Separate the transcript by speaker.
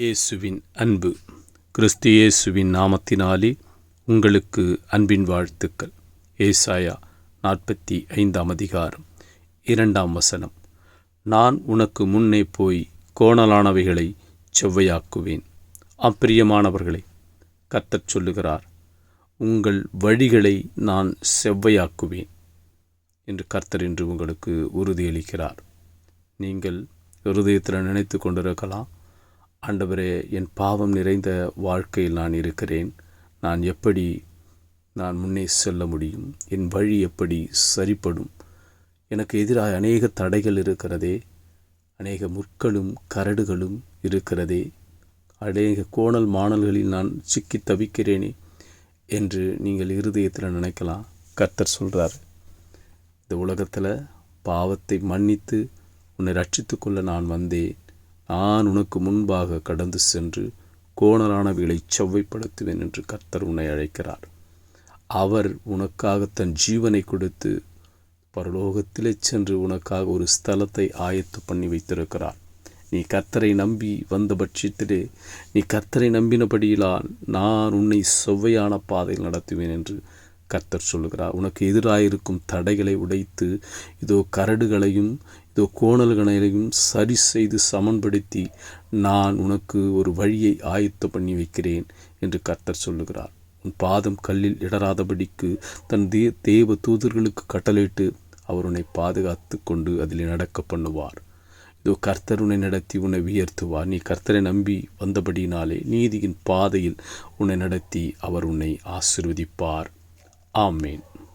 Speaker 1: இயேசுவின் அன்பு. கிறிஸ்து இயேசுவின் நாமத்தினாலே உங்களுக்கு அன்பின் வாழ்த்துக்கள். ஏசாயா நாற்பத்தி ஐந்தாம் அதிகாரம் இரண்டாம் வசனம். நான் உனக்கு முன்னே போய் கோணலானவைகளை செவ்வையாக்குவேன். அப்பிரியமானவர்களை கர்த்தர் சொல்லுகிறார் உங்கள் வழிகளை நான் செவ்வையாக்குவேன் என்று கர்த்தர் என்று உங்களுக்கு உறுதியளிக்கிறார். நீங்கள் இருதயத்தில் நினைத்து கொண்டிருக்கலாம் ஆண்டவரே என் பாவம் நிறைந்த வாழ்க்கையில் நான் இருக்கிறேன். நான் எப்படி நான் முன்னே செல்ல முடியும்? என் வழி எப்படி சரிப்படும் எனக்கு எதிராக அநேக தடைகள் இருக்கிறதே. அநேக முற்களும் கரடுகளும் இருக்கிறதே. அநேக கோணல் மாணல்களில் நான் சிக்கி தவிக்கிறேனே என்று நீங்கள் இருதயத்தில் நினைக்கலாம். கர்த்தர் சொல்கிறார் இந்த உலகத்தில் பாவத்தை மன்னித்து உன்னை ரட்சித்து கொள்ள நான் வந்தேன். நான் உனக்கு முன்பாக கடந்து சென்று கோணலானவைகளை செவ்வைப்படுத்துவேன் என்று கர்த்தர் உன்னை அழைக்கிறார். அவர் உனக்காக தன் ஜீவனை கொடுத்து பரலோகத்திலே சென்று உனக்காக ஒரு ஸ்தலத்தை ஆயத்து பண்ணி வைத்திருக்கிறார். நீ கர்த்தரை நம்பி வந்த பட்சத்திலே நீ கர்த்தரை நம்பினபடியிலால் நான் உன்னை செவ்வையான பாதையில் நடத்துவேன் என்று கர்த்தர் சொல்லுகிறார். உனக்கு எதிராயிருக்கும் தடைகளை உடைத்து இதோ கரடுகளையும் கோணல்களையும் சரி செய்து சமன்படுத்தி நான் உனக்கு ஒரு வழியை ஆயத்த பண்ணி வைக்கிறேன் என்று கர்த்தர் சொல்லுகிறார். உன் பாதம் கல்லில் இடராதபடிக்கு தன் தே தேவ தூதர்களுக்கு கட்டளையிட்டு அவர் உன்னை பாதுகாத்து கொண்டு அதில் நடக்க பண்ணுவார். இதோ கர்த்தர் உன்னை நடத்தி உன்னை உயர்த்துவார். நீ கர்த்தரை நம்பி வந்தபடினாலே நீதியின் பாதையில் உன்னை நடத்தி அவர் உன்னை ஆசிர்வதிப்பார். ஆமேன்.